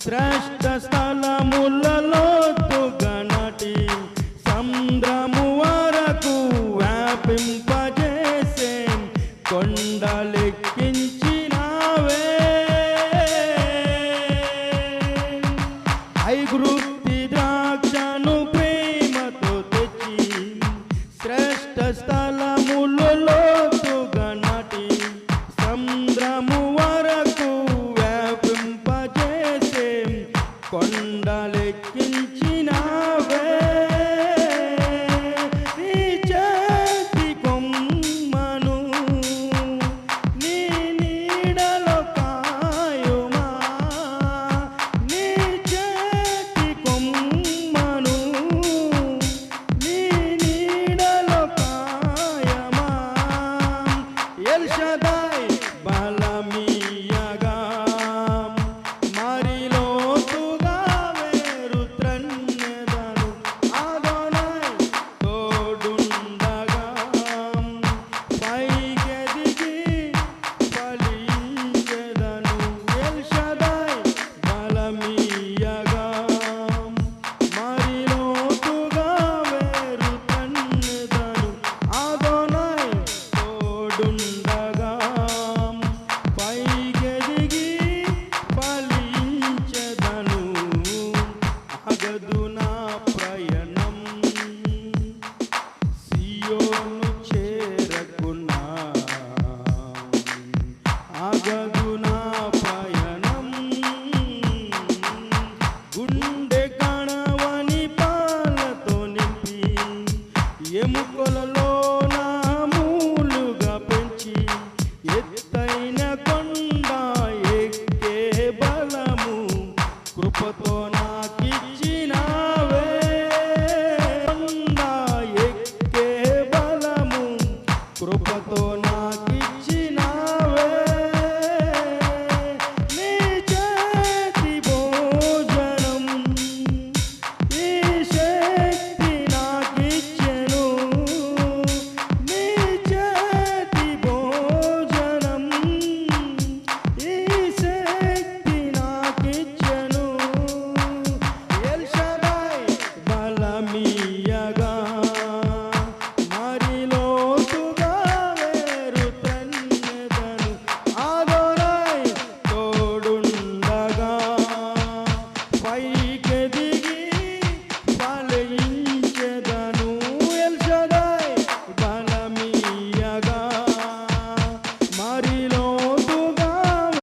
శ్రేష్ఠ స్థల కొండలెక్కించి నాకిచ్చిన